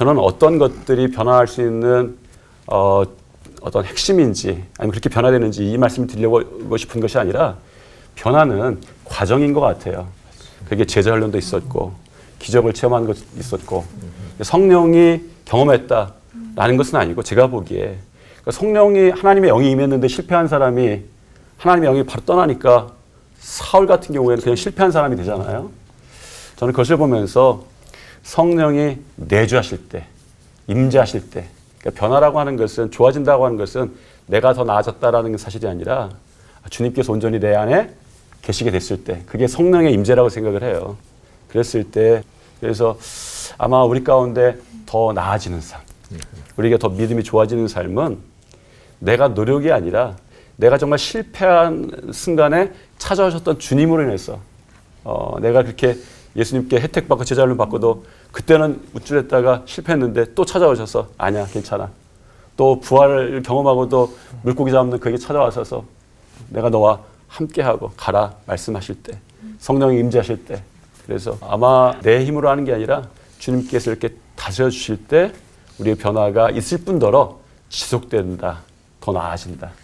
저는 어떤 것들이 변화할 수 있는 어, 어떤 핵심인지 아니면 그렇게 변화되는지 이 말씀을 드리고 싶은 것이 아니라 변화는 과정인 것 같아요. 그게 제자 훈련도 있었고 기적을 체험한 것도 있었고 성령이 경험했다라는 것은 아니고 제가 보기에 그러니까 성령이 하나님의 영이 임했는데 실패한 사람이 하나님의 영이 바로 떠나니까 사울 같은 경우에는 그냥 실패한 사람이 되잖아요. 저는 그것을 보면서 성령이 내주하실 때, 임재하실 때, 그러니까 변화라고 하는 것은 좋아진다고 하는 것은 내가 더 나아졌다라는 사실이 아니라 주님께서 온전히 내 안에 계시게 됐을 때, 그게 성령의 임재라고 생각을 해요. 그랬을 때, 그래서 아마 우리 가운데 더 나아지는 삶, 우리가 더 믿음이 좋아지는 삶은 내가 노력이 아니라 내가 정말 실패한 순간에 찾아오셨던 주님으로 인해서 어, 내가 그렇게 예수님께 혜택 받고 제자를 받고도 그때는 우쭐했다가 실패했는데 또 찾아오셔서 아니야 괜찮아. 또 부활을 경험하고도 물고기 잡는 그에게 찾아와서 내가 너와 함께하고 가라 말씀하실 때 성령이 임재하실 때. 그래서 아마 내 힘으로 하는 게 아니라 주님께서 이렇게 다스려 주실 때 우리의 변화가 있을 뿐더러 지속된다. 더 나아진다